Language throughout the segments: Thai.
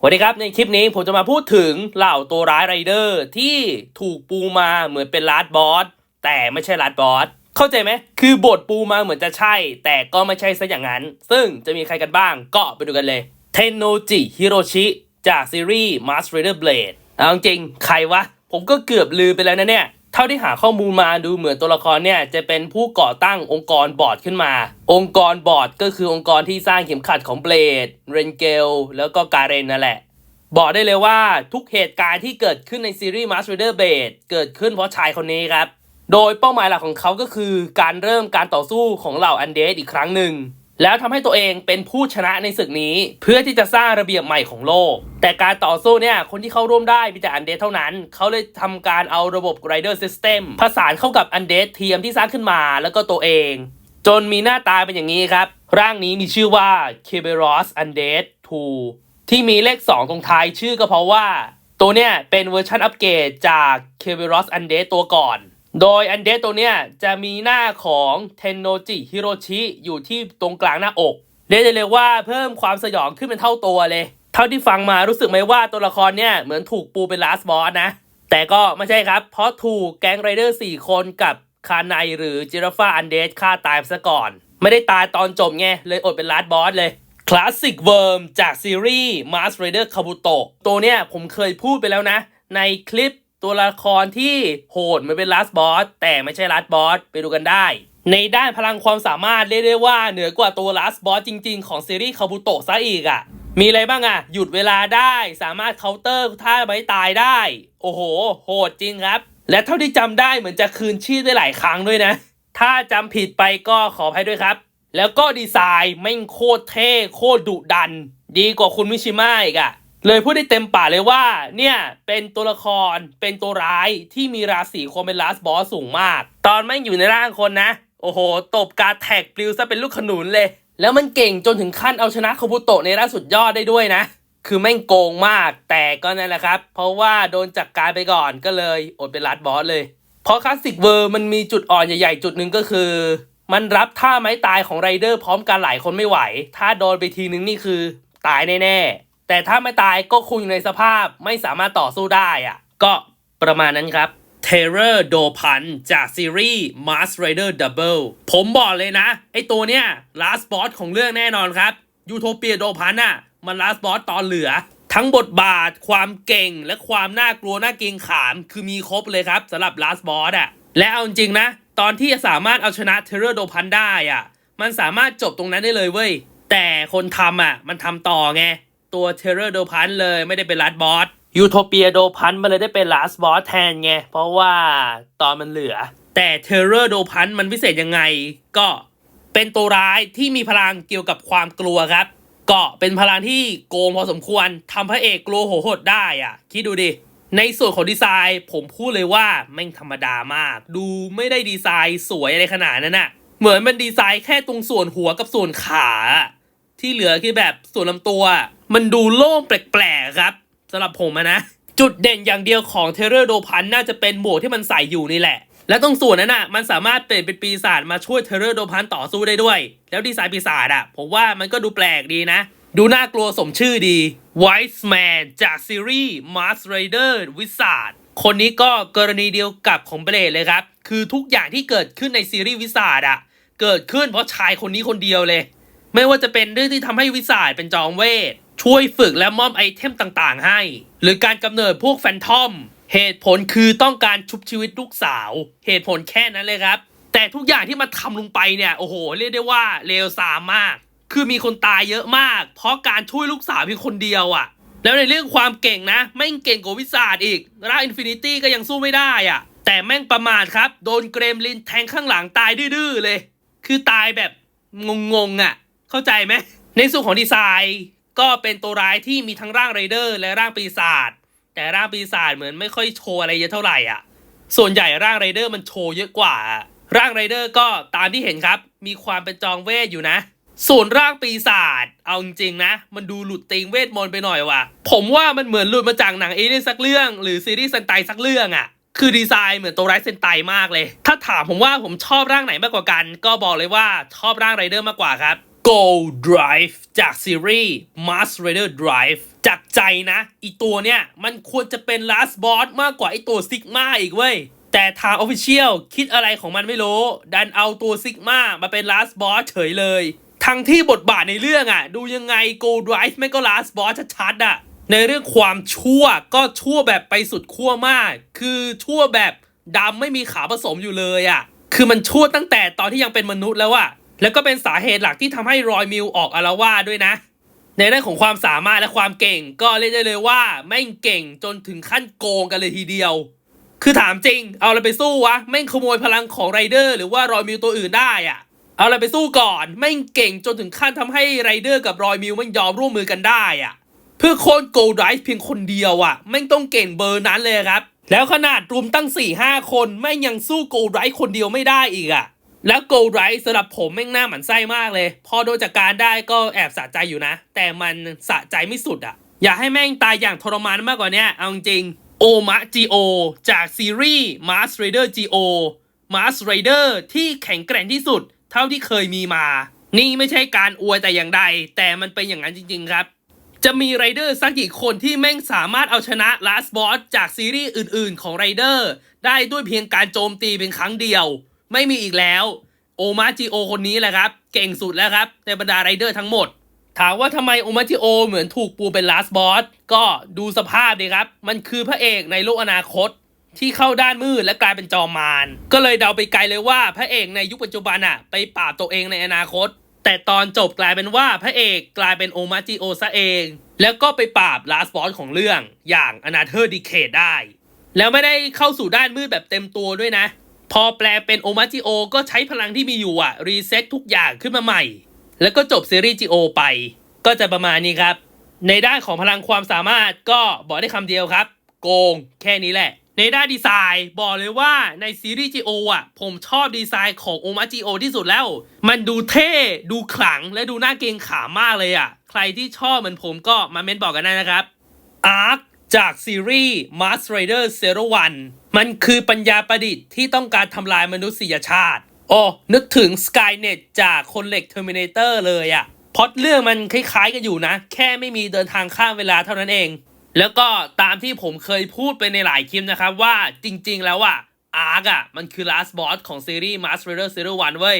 สวัสดีครับในคลิปนี้ผมจะมาพูดถึงเหล่าตัวร้ายไรเดอร์ที่ถูกปูมาเหมือนเป็นลาดบอสแต่ไม่ใช่ลาดบอสเข้าใจไหมคือบทปูมาเหมือนจะใช่ แต่ก็ไม่ใช่ซะอย่างนั้น ซึ่งจะมีใครกันบ้างก็ไปดูกันเลยเทนโนจิฮิโรชิจากซีรีส์ Mask Rider Blade เอาจริงใครวะ ผมก็เกือบลืมไปแล้วนะเนี่ย ท่าที่หาข้อมูลมาดูเหมือนตัวละครเนี่ยจะเป็นผู้ก่อตั้งองค์กรบอร์ดขึ้นมา องค์กรบอร์ดก็คือองค์กรที่สร้างเข็มขัดของเบลดเรนเกลแล้วก็การเรนนั่นแหละ บอกได้เลยว่าทุกเหตุการณ์ที่เกิดขึ้นในซีรีส์ Master Rider Blade เกิดขึ้นเพราะชายคนนี้ครับ โดยเป้าหมายหลักของเขาก็คือการเริ่มการต่อสู้ของเหล่าอันเดสอีกครั้งหนึ่ง แล้วทำให้ตัวเองเป็นผู้ชนะในศึกนี้ เพื่อที่จะสร้างระเบียบใหม่ของโลก แต่การต่อสู้เนี่ย คนที่เข้าร่วมได้มีแต่อันเดสเท่านั้น เขาเลยทำการเอาระบบ Rider System ผสานเข้ากับอันเดสเทียมที่สร้างขึ้นมาแล้วก็ตัวเอง จนมีหน้าตาเป็นอย่างนี้ครับ ร่างนี้มีชื่อว่า k e b e r o s Undead 2ที่มีเลข 2 ตรงท้ายชื่อก็เพราะว่า ตัวเนี้ยเป็นเวอร์ชันอัปเกรดจาก k e b e r o s Undead ตัวก่อน โดย Undead ตัวเนี้ยจะมีหน้าของ Tennoji Hiroshi อยู่ที่ตรงกลางหน้าอกเรียกได้เลยว่าเพิ่มความสยองขึ้นเป็นเท่าตัวเลย เท่าที่ฟังมารู้สึกไหมว่าตัวละครเนี่ยเหมือนถูกปูเป็นลาสบอสนะ แต่ก็ไม่ใช่ครับ เพราะถูกแก๊งไรเดอร์ 4 คนกับคาไนหรือจิราฟาอันเดสฆ่าตายซะก่อน ไม่ได้ตายตอนจบไง เลยอดเป็นลาสบอสเลยคลาสสิกเวิร์มจากซีรีส์ Mask Rider Kabuto ตัวเนี้ยผมเคยพูดไปแล้วนะ ในคลิป ตัวละครที่โหดมือนเป็นลาสบอสแต่ไม่ใช่ลาสบอสไปดูกันได้ ในด้านพลังความสามารถเรียกได้ว่าเหนือกว่าตัวลาสบอสจริง ๆ ของซีรีส์คาบุโตะซะอีกอะ่ะมีอะไรบ้างอะ่ะ หยุดเวลาได้สามารถเคาน์เตอร์ท่าไม้ตายได้ โอ้โห โหดจริงครับ และเท่าที่จำได้เหมือนจะคืนชีพได้หลายครั้งด้วยนะ ถ้าจำผิดไปก็ขออภัยด้วยครับ แล้วก็ดีไซน์ไม่โคตรเท่โคตรดุดัน ดีกว่าคุณมิชิมะอีกอะ เลยพูดได้เต็มปากเลยว่า เนี่ย เป็นตัวละครเป็นตัวร้ายที่มีราศีความเป็นลาสบอสสูงมาก ตอนแม่งอยู่ในร่างคนนะ โอ้โห ตบกาแท็กปลิวซะเป็นลูกขนุนเลย แล้วมันเก่งจนถึงขั้นเอาชนะคาบุโตะในร่างสุดยอดได้ด้วยนะ คือแม่งโกงมากแต่ก็นั่นแหละครับ เพราะว่าโดนจัดกการไปก่อนก็เลยอดเป็นลาสบอสเลย เพราะคลาสสิกเวอร์มันมีจุดอ่อนใหญ่ๆ จุดหนึ่งก็คือ มันรับท่าไม้ตายของไรเดอร์พร้อมกันหลายคนไม่ไหว ถ้าโดนไปทีนึงนี่คือ ตายแน่ๆ แต่ถ้าไม่ตายก็คงอยู่ในสภาพไม่สามารถต่อสู้ได้อะก็ประมาณนั้นครับ Terror d o p a n จากซีรีส์ Mask Rider Double ผมบอกเลยนะ ไอตัวเนี้ย last boss ของเรื่องแน่นอนครับยูโทเปียโดพันอะมัน last boss ตอนเหลือ ทั้งบทบาทความเก่งและความน่ากลัวน่าเกรงขาม คือมีครบเลยครับสำหรับ last boss อะและเอาจริงนะ ตอนที่สามารถเอาชนะ Terror d o p a n ได้อะมันสามารถจบตรงนั้นได้เลยเว้ย แต่คนทำอะมันทำต่อไง ตัว Terror d o p a n เลยไม่ได้เป็น last boss ยูโทเปียโดพันมันเลยได้เป็น last boss แทนไง เพราะว่าตอนมันเหลือ แต่ Terror โดพันมันพิเศษยังไง ก็เป็นตัวร้ายที่มีพลังเกี่ยวกับความกลัวครับ ก็เป็นพลังที่โกงพอสมควรทำพระเอกกลัวโหโหดได้อะ คิดดูดิ ในส่วนของดีไซน์ผมพูดเลยว่าแม่งธรรมดามาก ดูไม่ได้ดีไซน์สวยอะไรขนาดนั้นน่ะเหมือนมันดีไซน์แค่ตรงส่วนหัวกับส่วนขาอะ ที่เหลือคือแบบส่วนลำตัว มันดูโล่งแปลกๆครับสำหรับผมนะ จุดเด่นอย่างเดียวของเทเลอร์โดพันน่าจะเป็นหมวกที่มันใส่อยู่นี่แหละ และตรงส่วนนั้นอะมันสามารถเปลี่ยนเป็นปีศาจมาช่วยเทเลอร์โดพันต่อสู้ได้ด้วย แล้วดีไซน์ปีศาจอะผมว่ามันก็ดูแปลกดีนะ ดูน่ากลัวสมชื่อดี Wise Man จากซีรีส์ Mask Rider Wizard คนนี้ก็กรณีเดียวกับของเบลดเลยครับ คือทุกอย่างที่เกิดขึ้นในซีรีส์วิสาดอะเกิดขึ้นเพราะชายคนนี้คนเดียวเลย ไม่ว่าจะเป็นเรื่องที่ทำให้วิสาดเป็นจอมเวท ช่วยฝึกและมอบไอเทมต่างๆ ให้ หรือการกำเนิดพวกแฟนทอม เหตุผลคือต้องการชุบชีวิตลูกสาว เหตุผลแค่นั้นเลยครับ แต่ทุกอย่างที่มาทำลงไปเนี่ยโอ้โห เรียกได้ว่าเลวทรามมาก คือมีคนตายเยอะมาก เพราะการช่วยลูกสาวเพียงคนเดียวอะ่ะ แล้วในเรื่องความเก่งนะแม่งเก่งกว่าวิสาดอีกร่างอินฟินิตี้ก็ยังสู้ไม่ได้อะ่ะแต่แม่งประมาทครับ โดนเกรมลินแทงข้างหลังตายดื้อเลย คือตายแบบงงๆอะ เข้าใจไหมในส่วนของดีไซน์ก็เป็นตัวร้ายที่มีทั้งร่างไรเดอร์ และร่างปีศาจแต่ร่างปีศาจเหมือนไม่ค่อยโชว์อะไรเยอะเท่าไหร่อะ ส่วนใหญ่ร่างไรเดอร์มันโชว์เยอะกว่า ร่างไรเดอร์ก็ตามที่เห็นครับ มีความเป็นจองเวทอยู่นะ ส่วนร่างปีศาจเอาจริงๆนะ มันดูหลุดตีงเวทมนต์ไปหน่อยว่ะ ผมว่ามันเหมือนหลุดมาจากหนังเอเลี่ยนสักเรื่อง หรือซีรีส์เซนไตสักเรื่องอะคือดีไซน์เหมือนตัวร้ายเซนไตมากเลย ถ้าถามผมว่าผมชอบร่างไหนมากกว่ากัน ก็บอกเลยว่าชอบร่างไรเดอร์มากกว่าครับ Go Drive จากซีรีส์ Mars Raider Drive จากใจนะ อีตัวเนี่ยมันควรจะเป็น Last Boss มากกว่าไอตัว Sigma อีกเว้ย แต่ทาง Official คิดอะไรของมันไม่รู้ ดันเอาตัว Sigma มาเป็น Last Boss เฉยเลย ทั้งที่บทบาทในเรื่องอะดูยังไง Go Drive ไม่ก็ Last Boss ชัดๆอะในเรื่องความชั่วก็ชั่วแบบไปสุดขั้วมาก คือชั่วแบบดำไม่มีขาผสมอยู่เลยอะคือมันชั่วตั้งแต่ตอนที่ยังเป็นมนุษย์แล้วอะ แล้วก็เป็นสาเหตุหลักที่ทำให้รอยมิวออกอารวาด้วยนะ ในเรื่องของความสามารถและความเก่ง ก็เรียกได้เลยว่าแม่งเก่งจนถึงขั้นโกงกันเลยทีเดียว คือถามจริง เอาอะไรไปสู้วะแม่งขโมยพลังของไรเดอร์หรือว่ารอยมิวตัวอื่นได้อะเอาอะไรไปสู้ก่อนแม่งเก่งจนถึงขั้นทำให้ไรเดอร์กับรอยมิวม่งยอมร่วมมือกันได้อะเพื่อโค่นโกลไดฟ์เพียงคนเดียวอะแม่งต้องเก่งเบอร์นั้นเลยครับ แล้วขนาดรวมตั้ง4 5คนแม่งยังสู้โกลไดฟ์คนเดียวไม่ได้อีกอะ แล้วโกลไดฟ์สำหรับผมแม่งหน้าหมันไส้มากเลย พอโดนจากการได้ก็แอบสะใจอยู่นะ แต่มันสะใจไม่สุดอะอยากให้แม่งตายอย่างทรมานมากกว่านี้เอาจริงโอมะจีโอจากซีรีส์ Mars Raider GO Mars Raider ที่แข็งแกร่งที่สุด เท่าที่เคยมีมา นี่ไม่ใช่การอวยแต่อย่างใด แต่มันเป็นอย่างนั้นจริง ๆ ครับ จะมีไรเดอร์สักกี่คนที่แม่งสามารถเอาชนะ Last Boss จากซีรีส์อื่น ๆ ของไรเดอร์ได้ด้วยเพียงการโจมตีเป็นครั้งเดียว ไม่มีอีกแล้ว โอมาจิโอคนนี้แหละครับ เก่งสุดแล้วครับ ในบรรดาไรเดอร์ทั้งหมด ถามว่าทำไมโอมาจิโอเหมือนถูกปูเป็น Last Boss ก็ดูสภาพดีครับ มันคือพระเอกในโลกอนาคตที่เข้าด้านมืดและกลายเป็นจอมมาร ก็เลยเดาไปไกลเลยว่าพระเอกในยุคปัจจุบันอะไปปราบตัวเองในอนาคต แต่ตอนจบกลายเป็นว่าพระเอกกลายเป็นโอมาจิโอซะเอง แล้วก็ไปปราบลาสบอสของเรื่องอย่างอนาเธอร์ดีเคดได้ แล้วไม่ได้เข้าสู่ด้านมืดแบบเต็มตัวด้วยนะ พอแปลเป็นโอมาจิโอก็ใช้พลังที่มีอยู่อะรีเซ็ตทุกอย่างขึ้นมาใหม่ แล้วก็จบซีรีส์จิโอไป ก็จะประมาณนี้ครับ ในด้านของพลังความสามารถก็บอกได้คำเดียวครับ โกงแค่นี้แหละ ในด้านดีไซน์บอกเลยว่าในซีรีส์จิโออะ ผมชอบดีไซน์ของโอมาจิโอที่สุดแล้ว มันดูเท่ดูขลังและดูน่าเกรงขามมากเลยอะ ใครที่ชอบเหมือนผมก็มาเม้นบอกกันได้นะครับอาร์คจากซีรีส์ Mars Rider Zero One มันคือปัญญาประดิษฐ์ที่ต้องการทำลายมนุษยชาติ โอ้นึกถึง Skynet จากคนเหล็ก Terminator เลยอะพอดเรื่องมันคล้ายๆกันอยู่นะ แค่ไม่มีเดินทางข้ามเวลาเท่านั้นเอง แล้วก็ตามที่ผมเคยพูดไปในหลายคลิปนะครับว่าจริงๆแล้วอะอาร์กอะมันคือ last boss ของซีรีส์ Mars Rider Zero One เว้ย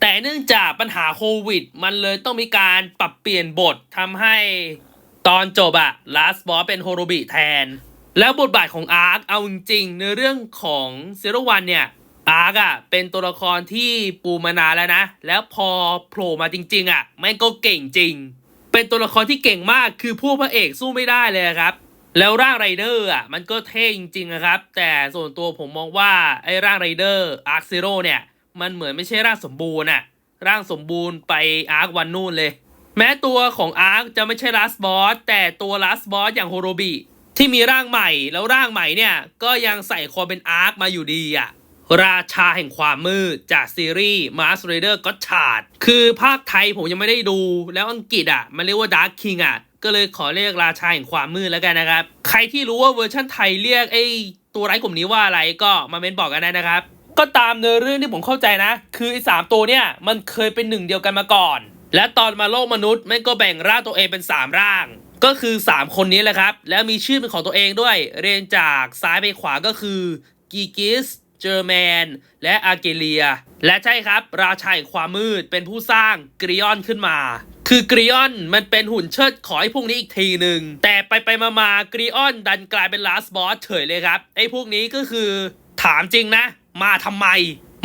แต่เนื่องจากปัญหาโควิด มันเลยต้องมีการปรับเปลี่ยนบททำให้ตอนจบอะ last boss เป็นโฮโรบิแทน แล้วบทบาทของอาร์คเอาจริงในเรื่องของเซโรวันเนี่ยอาร์คอะเป็นตัวละครที่ปูมานานแล้วนะ แล้วพอโผล่มาจริง ๆอะแม่งก็เก่งจริง เป็นตัวละครที่เก่งมากคือพวกพระเอกสู้ไม่ได้เลยครับ แล้วร่างไรเดอร์อะมันก็เท่จริงๆนะครับ แต่ส่วนตัวผมมองว่าไอ้ร่างไรเดอร์อาร์คซีโร่เนี่ย มันเหมือนไม่ใช่ร่างสมบูรณ์อะร่างสมบูรณ์ไปอาร์ควันนู่นเลย แม้ตัวของอาร์คจะไม่ใช่ลาสบอสแต่ตัวลาสบอสอย่างโฮโรบิ ที่มีร่างใหม่แล้วร่างใหม่เนี่ยก็ยังใส่ความเป็นอาร์คมาอยู่ดีอะราชาแห่งความมืดจากซีรีส์ Mars Raider God Chart คือภาคไทยผมยังไม่ได้ดู แล้วอังกฤษอะ มันเรียกว่า Dark King อะ ก็เลยขอเรียกราชาแห่งความมืดแล้วกันนะครับ ใครที่รู้ว่าเวอร์ชั่นไทยเรียกไอ้ตัวไร้ายกลุ่มนี้ว่าอะไรก็มาเม้นบอกกันได้นะครับ ก็ตามเนื้อเรื่องที่ผมเข้าใจนะ คือไอ้สามตัวเนี่ยมันเคยเป็นหนึ่งเดียวกันมาก่อน และตอนมาโลกมนุษย์ม่งก็แบ่งร่างตัวเองเป็น 3 ร่าง ก็คือ 3 คนนี้แหละครับ แล้วมีชื่อเป็นของตัวเองด้วย เรียงจากซ้ายไปขวาก็คือกีกิสเจอร์แมน และอาเกเลีย และใช่ครับ ราชาแห่งความมืดเป็นผู้สร้างกริออนขึ้นมา คือกริออนมันเป็นหุ่นเชิดขอให้พวกนี้อีกทีหนึ่งแต่ไปไปมามากริออนดันกลายเป็นลาสบอสเฉยเลยครับ ไอ้พวกนี้ก็คือ ถามจริงนะ มาทำไม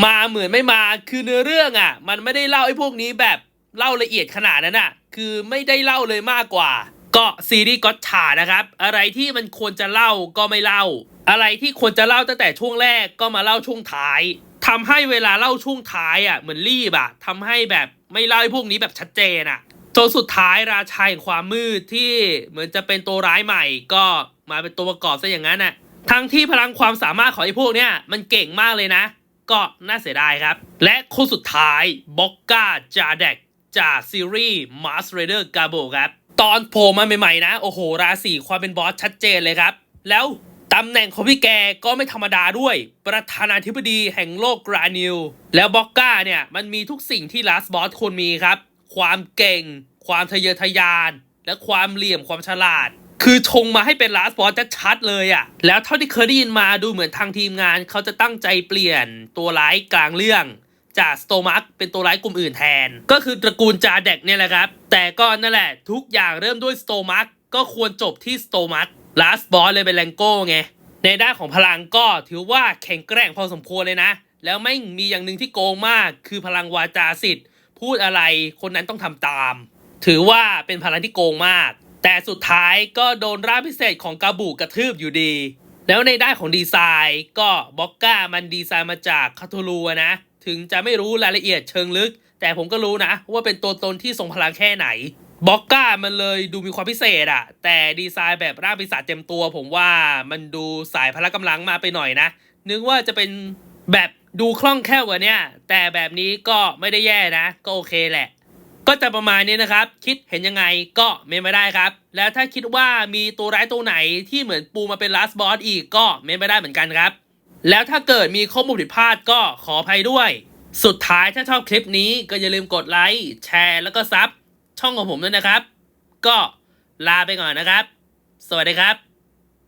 มาเหมือนไม่มาคือเนื้อเรื่องอะ มันไม่ได้เล่าไอ้พวกนี้แบบเล่าละเอียดขนาดนั้นอะ คือไม่ได้เล่าเลยมากกว่า ก็ซีรีส์ก็ฉานะครับ อะไรที่มันควรจะเล่าก็ไม่เล่า อะไรที่ควรจะเล่าตั้งแต่ช่วงแรกก็มาเล่าช่วงท้ายทำให้เวลาเล่าช่วงท้ายอะเหมือนรีบอะทำให้แบบไม่เล่าไอ้พวกนี้แบบชัดเจนอะจนสุดท้ายราชาแห่งความมืดที่เหมือนจะเป็นตัวร้ายใหม่ก็มาเป็นตัวประกอบซะอย่างนั้นอะทั้งที่พลังความสามารถของไอ้พวกเนี้ยมันเก่งมากเลยนะ ก็น่าเสียดายครับ และคู่สุดท้ายบ็อกกาจาเด็กจากซีรีส์ Mars Raider g a b o ครับ ตอนโผล่มาใหม่ๆนะ โอ้โห ราศีความเป็นบอสชัดเจนเลยครับ แล้วตำแหน่งของพี่แกก็ไม่ธรรมดาด้วย ประธานาธิบดีแห่งโลกกรานิลแล้วบ็อกกาเนี่ย มันมีทุกสิ่งที่ลาสบอสควรมีครับคความเก่ง ความทะเยอทะยาน และความเหลี่ยมความฉลาด คือชงมาให้เป็นลาสบอสชัดๆเลยอะ่ะ แล้วเท่าที่เคยได้ยินมาดูเหมือนทางทีมงาน เขาจะตั้งใจเปลี่ยนตัวร้ายกลางเรื่อง จากสโตมักเป็นตัวร้ายกลุ่มอื่นแทน ก็คือตระกูลจาเด็กเนี่ยแหละครับ แต่ก็นั่นแหละ ทุกอย่างเริ่มด้วยสโตมักก็ควรจบที่สโตมักลาสบอสเลยเป็นแรงโก้ไง ในด้านของพลังก็ถือว่าแข็งแกร่งพอสมควรเลยนะ แล้วไม่มีอย่างหนึ่งที่โกงมากคือพลังวาจาสิทธิ์ พูดอะไรคนนั้นต้องทำตาม ถือว่าเป็นพลังที่โกงมาก แต่สุดท้ายก็โดนร่างพิเศษของกาบูกระทืบอยู่ดี แล้วในด้านของดีไซน์ก็บ็อกก้ามันดีไซน์มาจากคาทูลูอะนะ ถึงจะไม่รู้รายละเอียดเชิงลึก แต่ผมก็รู้นะ ว่าเป็นตัวตนที่ทรงพลังแค่ไหนบ็อกก้ามันเลยดูมีความพิเศษอะแต่ดีไซน์แบบร่างปีศาจเต็มตัว ผมว่ามันดูสายพละกำลังมาไปหน่อยนะ นึกว่าจะเป็นแบบดูคล่องแคล่วกว่านี้แต่แบบนี้ก็ไม่ได้แย่นะ ก็โอเคแหละ ก็จะประมาณนี้นะครับ คิดเห็นยังไงก็เมนมาได้ครับ แล้วถ้าคิดว่ามีตัวร้ายตัวไหนที่เหมือนปูมาเป็นลาสบอสอีกก็เมนมาได้เหมือนกันครับ แล้วถ้าเกิดมีข้อมูลผิดพลาดก็ขออภัยด้วย สุดท้ายถ้าชอบคลิปนี้ก็อย่าลืมกดไลค์แชร์แล้วก็ซับช่องของผมด้วยนะครับ ก็ลาไปก่อนนะครับ สวัสดีครับ